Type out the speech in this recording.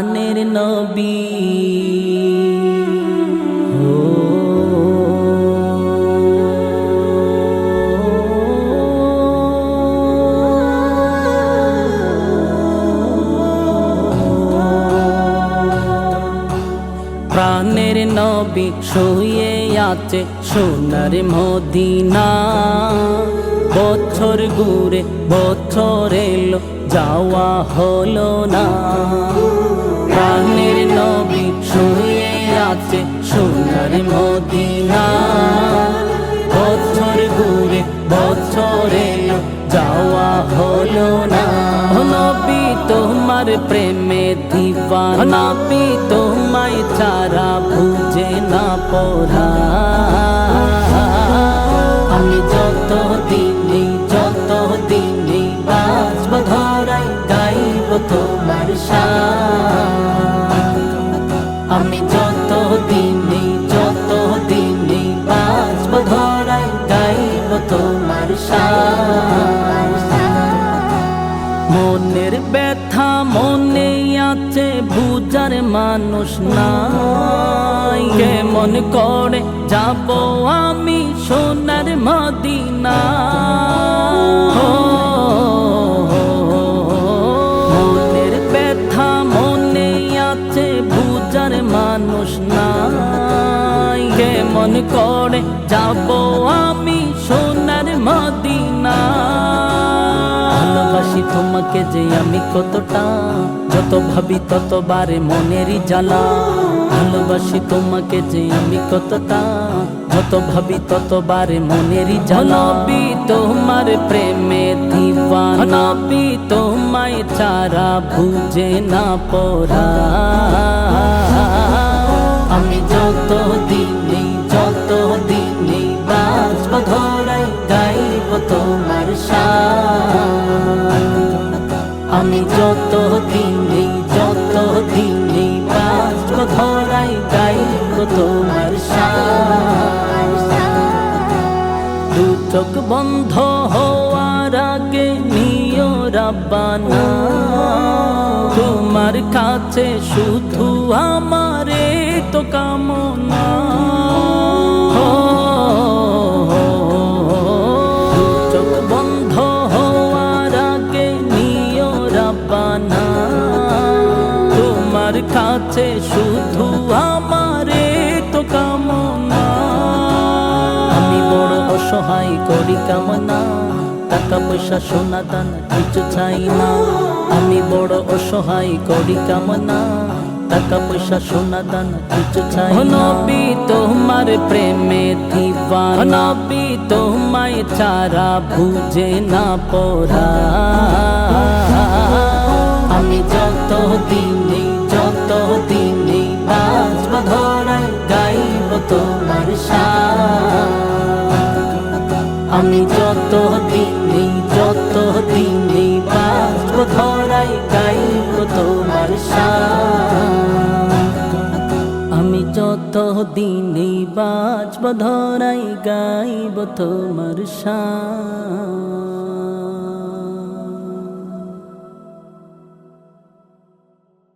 প্রাণের নবী। প্রাণের নবী শুয়ে আছে সোনার মদিনা। বছর ঘুরে বছর এলো, যাওয়া হলো না। প্রাণের নবী শুয়ে আছে সোনার মদিনা। বছর ঘুরে বছর যাওয়া হলো না। নবী, তোমার প্রেমে দিবানা পি তোমায় ছাড়া বুঝে না পড়া। আমি যত দিনে যত দিনে বাঁচব, ধরাই গাইব তোমার শান মনের ব্যথা মনে আছে বুজার মানুষ নাই। কেমন করে যাব আমি সোনার মদিনা মনের ব্যথা মনে আছে বুজার মানুষ নাই। কেমন করে যাব আমি তোমাকে যে আমি কতটা যত ভাবি ততবারে মনেরই জ্বালা। ভালোবাসি তোমাকে যে আমি কতটা যত ভাবি ততবারে মনেরই জ্বালা। বি তোমার প্রেমে দিবানা বি তোমায় ছাড়া বুঝে না পড়া। আমি যত দিনে যত দিনে বাঁচব ধরাই গাইব তোমার শান আমি যত দিনে যত দিনে বাঁচব ধরাই গাইব তোমার দু চোখ বন্ধ হওয়ার আগে নিও রাব্বানা। তোমার কাছে শুধু আমারে তো কামনা। কাছে শুধু আমারে তো কামনা। আমি বড় অসহায় করি কামনা টাকা পয়সা সোনা দানা কিছু চাই না। আমি বড় অসহায় করি কামনা টাকা পয়সা সোনা দানা কিছু চাই নবী তোমার প্রেমে দিবানা। নবী তোমায় ছাড়া বুঝে না পড়া। আমি যত দিনে তোমার আমি যত দিনে যত দিনে বাঁচব ধরাই গাইব তোমার আমি যত দিনে বাঁচব ধরাই গাইব তোমার শান